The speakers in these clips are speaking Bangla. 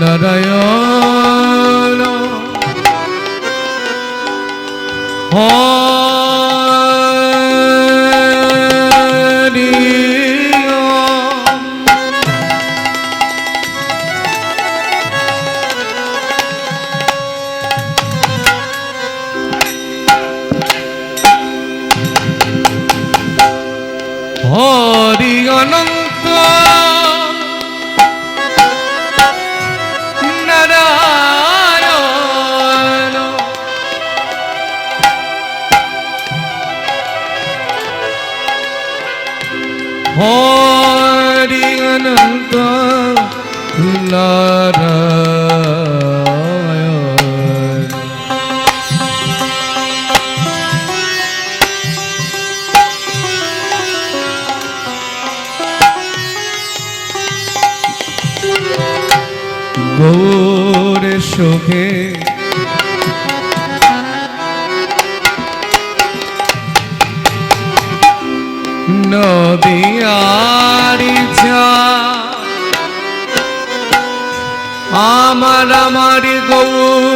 나라여. গৌর সুখে নদিয়ারি আমার আমার গৌরী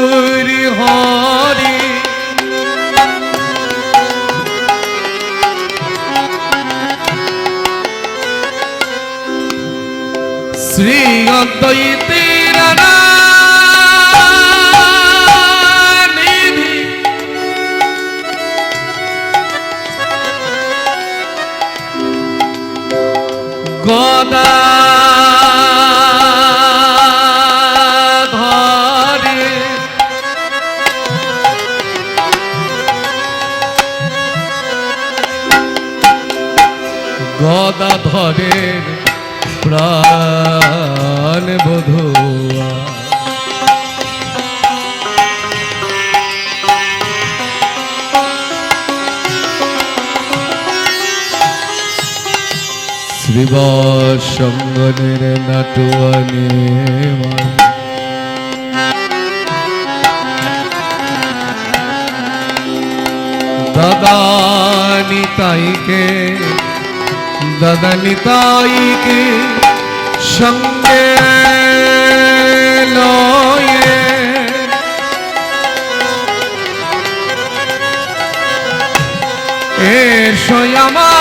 শ্রীবাসঙ্গনের নাটুয়ানে দাদা নিতাইকে দাদা নিতাইকে সঙ্গে লয়ে এসো আমার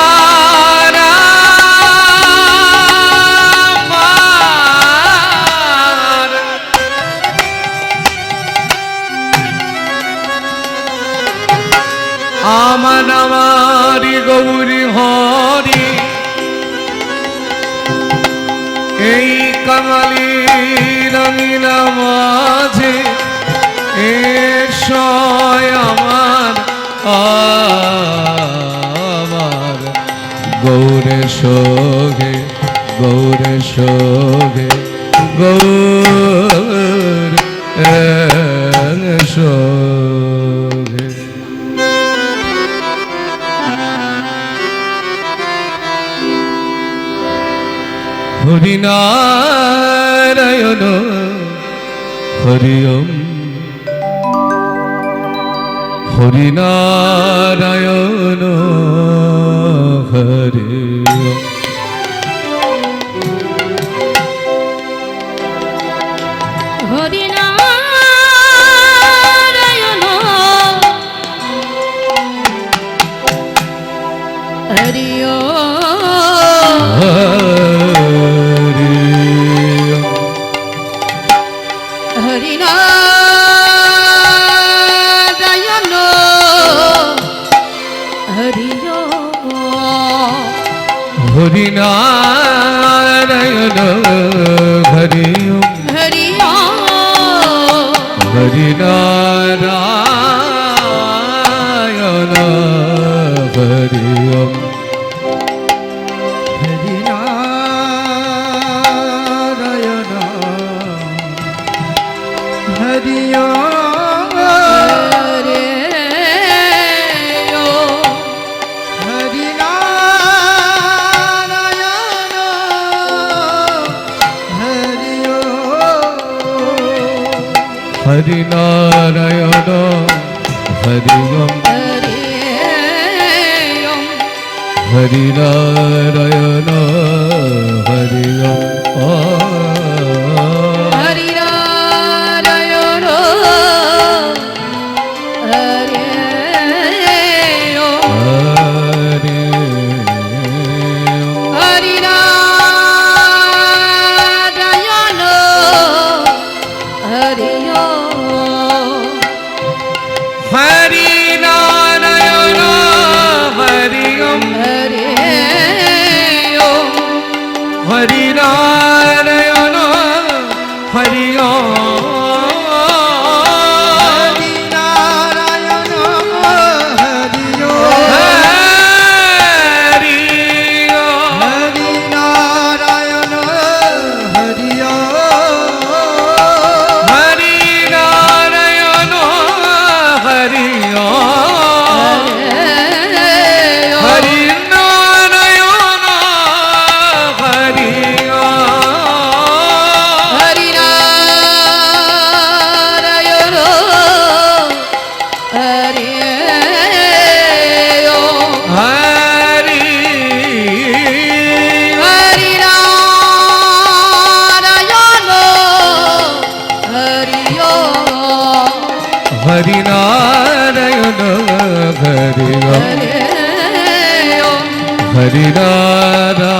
মাঝে এসয় আমার আমার। গৌরে সোগে গৌরে সোগে গৌর হরি ওম হরিনারায়ণ হরি। হরিনারায়ণ হরি হরিনারায়ণ হরি ওম হরি হরিনারায়ণ হরি ওম হরে হরিনারায়ণ হরি হরিনারায়ণ হরি ওম হরিনারায়ণ হরি ওম হরি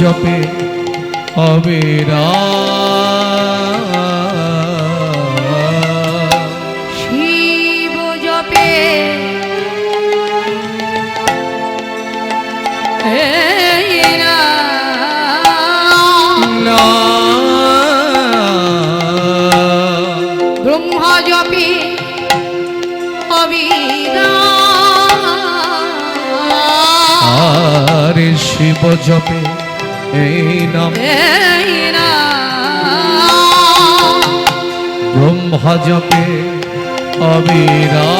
জপে অবেরা। শিব জপে। ব্রহ্মা জপে শিব জপে এই নাম। ব্রহ্মা জপে অবিরা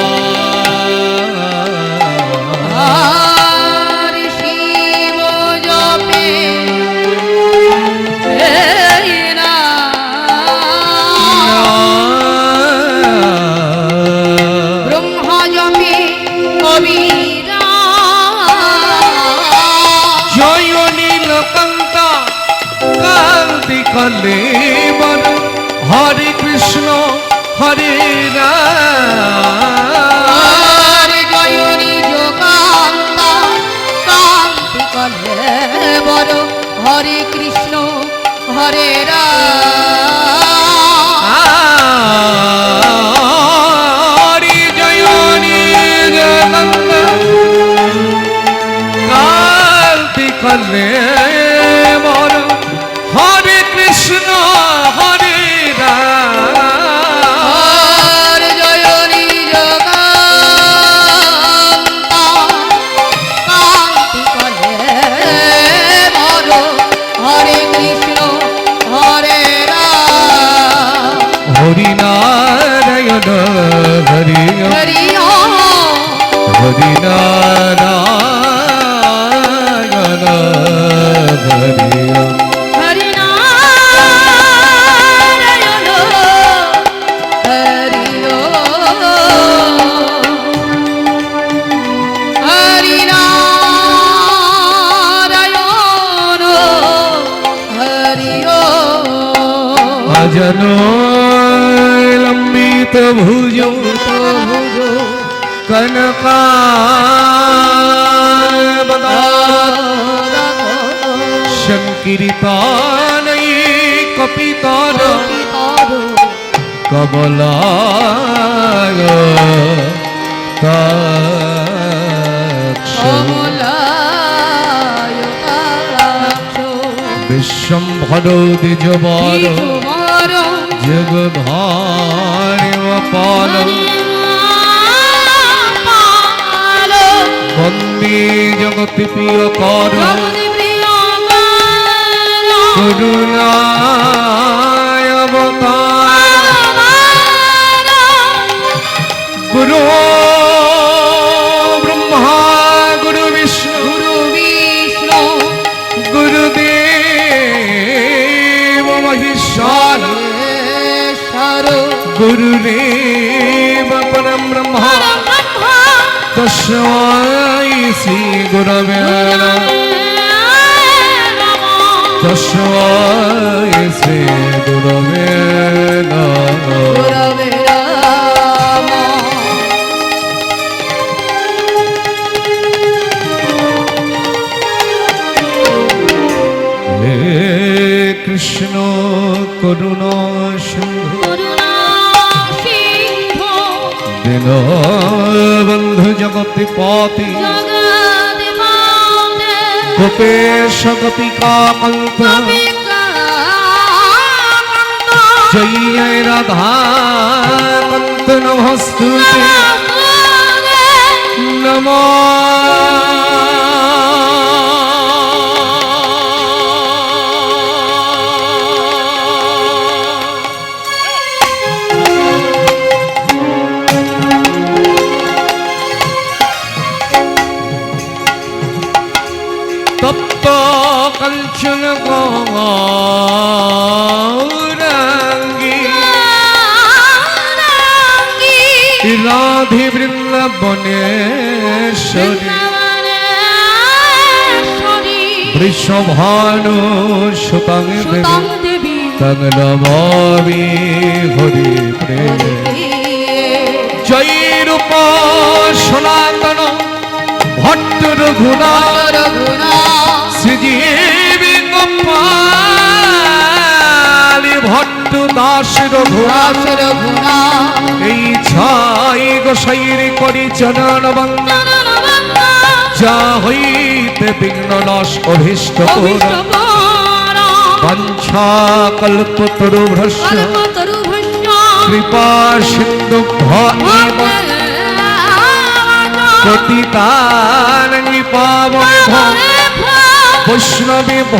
কলে বন হরে কৃষ্ণ হরে রাম। হরে জয় কান্তি কলে বড় হরে কৃষ্ণ হরে রাম। হরি জয় কান্তি কলে হরে রাম হরি নারায়ণ হরি হরি হরি নারায়ণ হরি হরি কপিতর কমলায় তাক্ষ বিশ্বম্ভর দ্বিজবর। জগভারিমপাল বন্দে জগতি প্রিয় কর। কৃষ্ণ করুণা সিন্ধু। দিন বন্ধু জগতি পতি। গোপেশ গোপিকা কল্প জয় জয় রাধা রাধে বৃন্দাবনেশ্বরী বৃষভানু সুতং দেবী। তং নমামি হরি প্রেম। জয় রূপ সনাতন ভট্ট রঘুনা শ্রীজীবী গোপালী ভট্ট দাস রঘুনা এই ছাই গোসাইর করি চরণ বন্দন যা হইতে বিঘ্ন নাশ অভীষ্ট বঞ্ছা কল্প তরু ভ্রস্য কৃপা সিন্ধু ভব পতিতানি পাবন বৈষ্ণবী ভ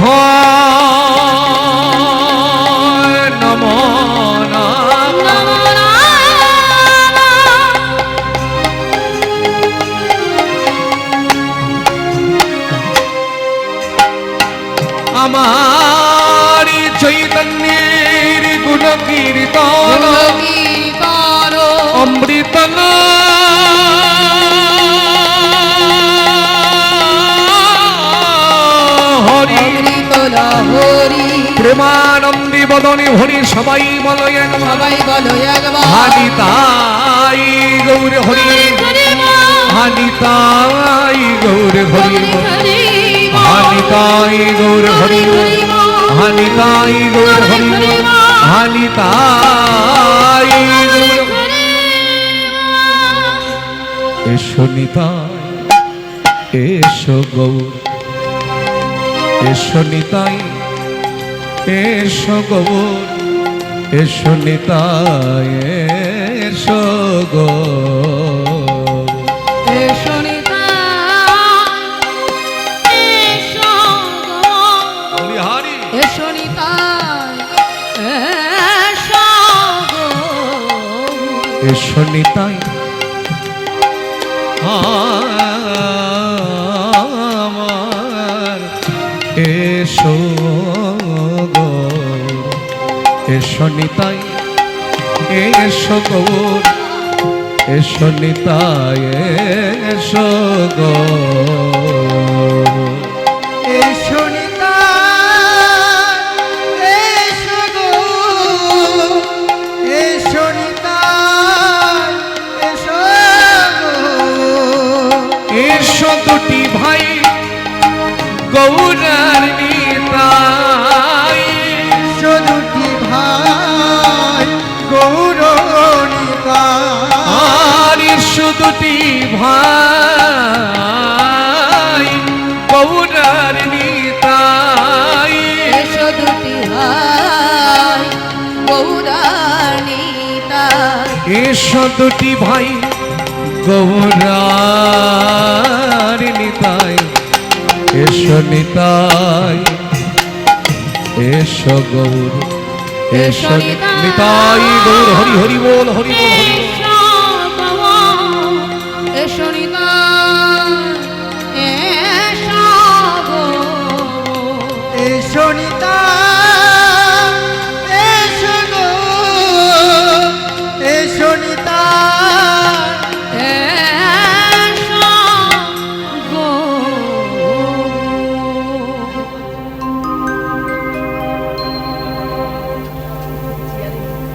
প্রেমানন্দী বদনে হরি সবাই বলয় সবাই বলো হানি তাই গৌর হরি। হানি তাই গৌর হরি। হানি তাই গৌর হরি। হানি তাই গৌর হরি। হানি তাই এসো নিতাই এসো গৌর। এসো নিতাই এসো গৌর এসো নিতাই এসো এসো এসো নিতাই এসো নিতাই এসো গৌর এসো নিতাই এসো গৌর এসো এসো দুটি ভাই গৌরার দুটি ভাই গৌরার নিতাই। এসো দুটি হাই গৌরানিতা এসো দুটি ভাই গৌরার নিতাই। এসো নিতাই এসো গৌর এসো নিতাই। গৌর হরি হরি বল হরি বল হরি বল।